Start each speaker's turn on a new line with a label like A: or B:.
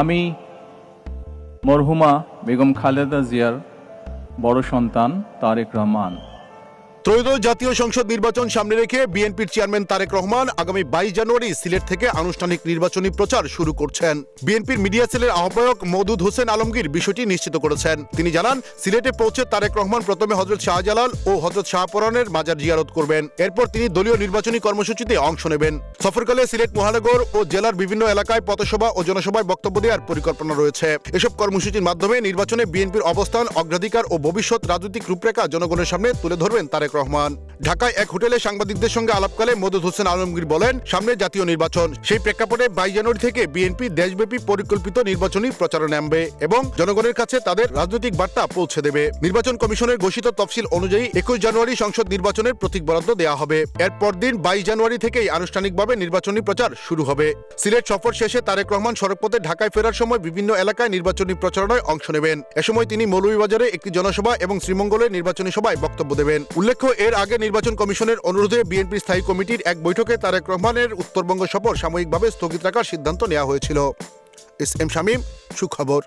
A: আমি মরহুমা বেগম খালেদা জিয়ার বড় সন্তান তারেক রহমান।
B: ত্রয়োদশ জাতীয় সংসদ নির্বাচন সামনে রেখে বিএনপির চেয়ারম্যান তারেক রহমান আগামী বাইশ জানুয়ারি সিলেট থেকে আনুষ্ঠানিক নির্বাচনী প্রচার শুরু করছেন। বিএনপির মিডিয়া সেলের আহ্বায়ক মওদুদ হোসেন আলমগীর বিষয়টি নিশ্চিত করেছেন। তিনি জানান, সিলেটে পৌঁছে তারেক রহমান প্রথমে হজরত শাহজালাল ও হজরত শাহপরানের মাজার জিয়ারত করবেন। এরপর তিনি দলীয় নির্বাচনী কর্মসূচিতে অংশ নেবেন। সফরকালে সিলেট মহানগর ও জেলার বিভিন্ন এলাকায় পথসভা ও জনসভায় বক্তব্য দেওয়ার পরিকল্পনা রয়েছে। এসব কর্মসূচির মাধ্যমে নির্বাচনে বিএনপির অবস্থান, অগ্রাধিকার ও ভবিষ্যৎ রাজনৈতিক রূপরেখা জনগণের সামনে তুলে ধরবেন তারেক রহমান। ঢাকায় এক হোটেলে সাংবাদিকদের সঙ্গে আলাপকালে মদুদ হোসেন আলমগীর বলেন, সামনে জাতীয় নির্বাচন। সেই প্রেক্ষাপটে বাইশ জানুয়ারি থেকে বিএনপি দেশব্যাপী পরিকল্পিত নির্বাচনী প্রচারণা নামবে এবং জনগণের কাছে তাদের রাজনৈতিক বার্তা পৌঁছে দেবে। নির্বাচন কমিশনের ঘোষিত তফসিল অনুযায়ী একুশ জানুয়ারি সংসদ নির্বাচনের প্রতীক বরাদ্দ দেওয়া হবে। এর পরদিন বাইশ জানুয়ারি থেকেই আনুষ্ঠানিকভাবে নির্বাচনী প্রচার শুরু হবে। সিলেট সফর শেষে তারেক রহমান সড়কপথে ঢাকায় ফেরার সময় বিভিন্ন এলাকায় নির্বাচনী প্রচারণায় অংশ নেবেন। এ সময় তিনি মৌলভীবাজারে একটি জনসভা এবং শ্রীমঙ্গলে নির্বাচনী সভায় বক্তব্য দেবেন। উল্লেখ্য, এর আগে নির্বাচন কমিশনের অনুরোধে বিএনপি স্থায়ী কমিটির এক বৈঠকে তারেক রহমানের উত্তরবঙ্গ সফর সাময়িকভাবে স্থগিত রাখার সিদ্ধান্ত নেওয়া হয়েছিল। এস এম শামীম, সুখবর।